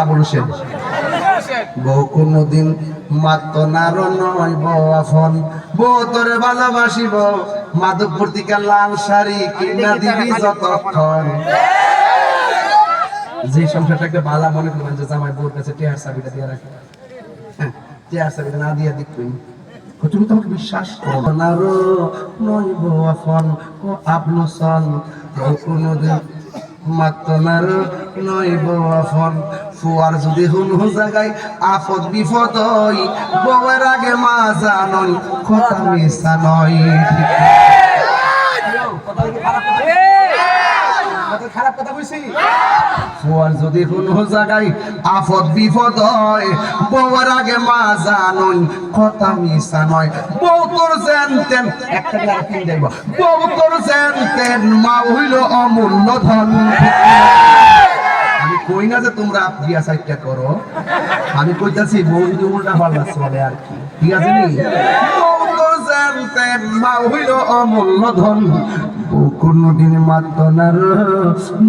আবুল মাত্র নার নয় বউ বউ তোরে ভালোবাসিব মাধবপুর থেকে লাল শাড়ি কিনা দিবি যতক্ষণ। যে সংসারটাকে বালা মনে করবেন যে জামাই বউর কাছে টেয়ার চাবিটা দিয়ে রাখে। হ্যাঁ, টেয়ার চাবিটা না দিয়ে দিচ্ছেন তুমি। তোমাকে বিশ্বাস করো না রো নয় বউ ও কোনদিন মাত্র না রো নয় বউ আফন ফুয়ার যদি হুন হু জায়গায় আফদ বিপদ হই। বউয়ের আগে মা জানই, কথা মিশা নয়। খারাপ যদি জায়গায় বিপদ হয় আগে মা জানই কথা মিশা নয়। বউ তোর জানতেন বউ তোর জানতেন মা হইল অমূল্য ধন। আমি কই না যে তোমরা বিয়া সাইডটা করো। আমি কইতাছি বউ যদি উল্টা পাল্টা চলে আর কি। ঠিক আছে নি? মা হইল অমূল্য ধন। কোনদিন মাত্র না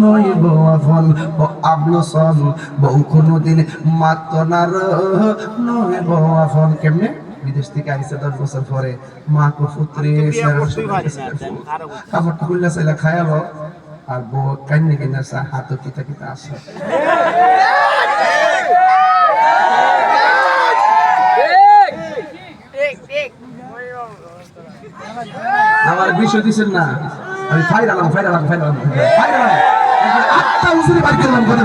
নই বউ আফন ও আবলসন বউ কোনদিন মাত্র না নই বউ আফন কেমনে? বিদেশ থেকে আইসে দশ বছর পরে। মা কো পুত্রে কাপড় খুললে চাইলে খায়ালো আর বউ কান্নে কিনা সা হাত কিতা কিতা আসে। আমার বিষয় দিছেন না? আমি ফাইরালাম ফাইরালাম ফাইরালাম ফাইরালাম আটটা উসুরি বাড়ি করলাম কথা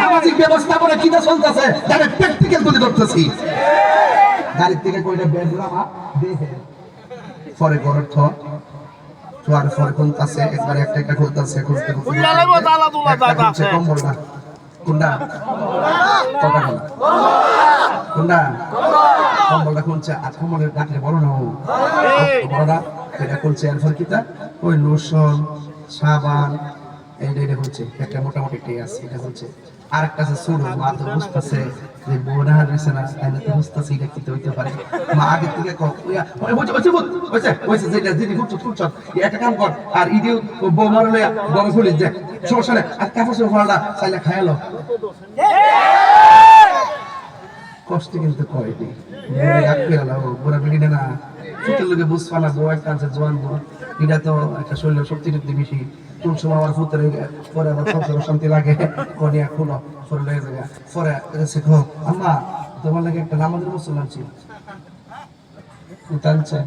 সামাজিক ব্যবস্থাপনা কিনা চলতেছে তাহলে প্র্যাকটিক্যাল তুলে ধরতেছি। গাড়ির থেকে কইটা বের দিলাম দেখে পরে গরর থ তোয়ার পরে খুলতাছে একবার একটা একটা খুলতাছে খুলতে খুলতে খুললা লাগবো, তালা তুলা দাদা আছে। কম্বলটা কোনটা কোন কম্বলটা আর কম্বলের ডাকলে বড় না বড় না। এটা খুলছে এরপর কিটা ওই লোশন সাবান, এইটা এটা খুলছে একটা মোটামুটি টে আছে, এটা খুলছে আরেকটা আছে ছোট, মা বুঝতেছে যে বোনা হারিয়েছে না, তাহলে তো বুঝতেছে এটা কি হইতে পারে। মা আগে থেকে কক ওই ওই ওই ওই ওই যেটা দিদি খুঁজছ খুঁজছ একটা কাম কর, আর ইডিও বউ মারলে বড় খুলি যে, সমস্যা আর কাপড় চোপড় ফালটা চাইলে খায়ালো কষ্ট কিন্তু কয় নি বড় রাগ করে লাও বড় বিড়ি না। লোকে বুঝবা না জোয়ান এটা তো একটা শরীর শক্তি টক্তি বেশি, কোন সময় আমার পরে শান্তি লাগে। কনিয়া খুলো পরে লেগে যাবে পরে আম্মা, তোমার লাগে একটা নামাজের মুসল আনছি। টানছে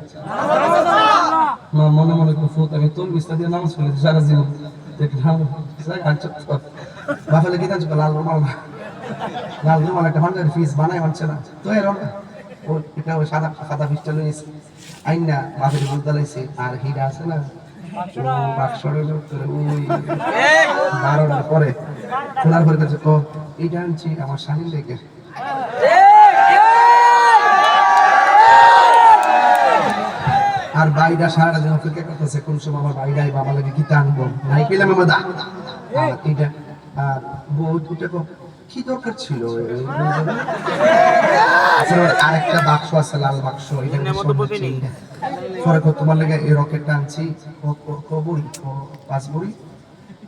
মা, মনে মনে ফুট আমি তোর বিস্তার দিয়ে নামাজ পড়েছি সারা জীবন। দেখলাম বাফালে কি টানছে লাল রুমাল। লাল রুমাল একটা পিস বানাই মানছে না। তো এরকম এটা ওই সাদা সাদা লইছে আইন না লাইছে আর হিরা আছে না? বারোটার পরে। খোলার পরে কাছে ও এইটা আনছি আমার লেগে। আর বাইরা সারা দিন অপেক্ষা করতেছে কোন সময় আমার বাইরে আইবা আমার লাগে গীতা আনব? নাই পেলাম আমার দা এটা আর বউ দুটা কো, দরকার ছিল? আরেকটা বাক্স আছে লাল বাক্স। পরে তোমার লাগে এই রকেটটা আনছি। ক- ক- ক বুড়ি? ক- পাঁচ বুড়ি?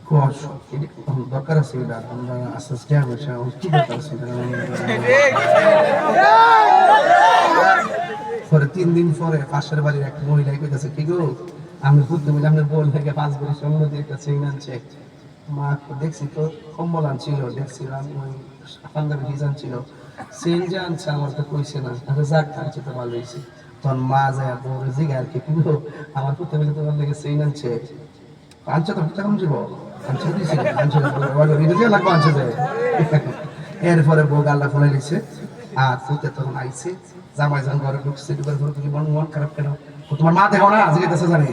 ক অশ্ব। এটা আমার দরকার আছে এটা। আমরা আস্তে আস্তে হবে কি দরকার আছে পরে তিন দিন পরে পাশের বাড়ির এক মহিলা কইতাছে কি গো? আমি বুঝতে মিলে আপনার বোন থেকে পাঁচ বছর সম্মতি একটা চেইন আনছে মা তো দেখছি তো কম্বল আনছিল দেখছিলাম ওই আনছিল চেইন যে আনছে, আমার তো কইছে না। আরে যাক আনছে তো ভালো হয়েছে তখন মা যায় আর কি কি গো আমার পুত্র মিলে তোমার লেগে চেইন আনছে। আনছে তো আনছে দিছে, আনছে লাগবে, আনছে যে এরপরে বউ গাল্লা দিছে। আর পুতে তখন আইছে, জামাই যখন ঘরে ঢুকছে ঢুকার পরে তুমি মন মন খারাপ কেন? তোমার মা দেখো না, আজকে দেশে জানে?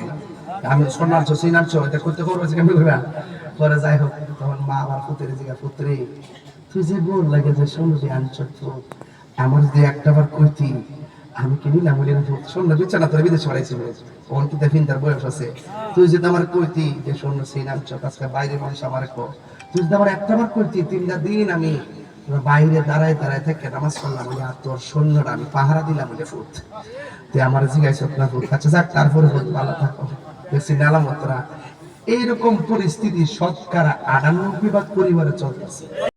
আমি সোনা সিন আনছো, এটা করতে করব কেমন পরে যাই হোক, তখন মা আবার পুত্রে জিগা পুত্রে, তুই যে বোন লাগে যে সোনাটি আনছো তো? আমার যদি একটা বার কইতি, আমি কি নিলাম বলি না স্বর্ণ দিচ্ছে না তোর বিদেশে বাড়াইছি ওন কি দেখিন তার বয়স আছে? তুই যদি আমার কইতি যে স্বর্ণ সেই নামছ আজকে বাইরে মানুষ আমার কো। তুই যদি আমার একটা বার কইতি, তিনটা দিন আমি বাইরে দাঁড়ায় দাঁড়ায় থেকে নামাজ পড়লাম বলে, আর তোর সৈন্যটা আমি পাহারা দিলাম বলে ফুট তুই আমার জিজ্ঞাসা না ফুট আচ্ছা যাক, তারপরে ফুট ভালো থাকো। দেখছি নালাম তোরা। এইরকম পরিস্থিতি শতকরা আটানব্বই ভাগ পরিবারে চলতেছে।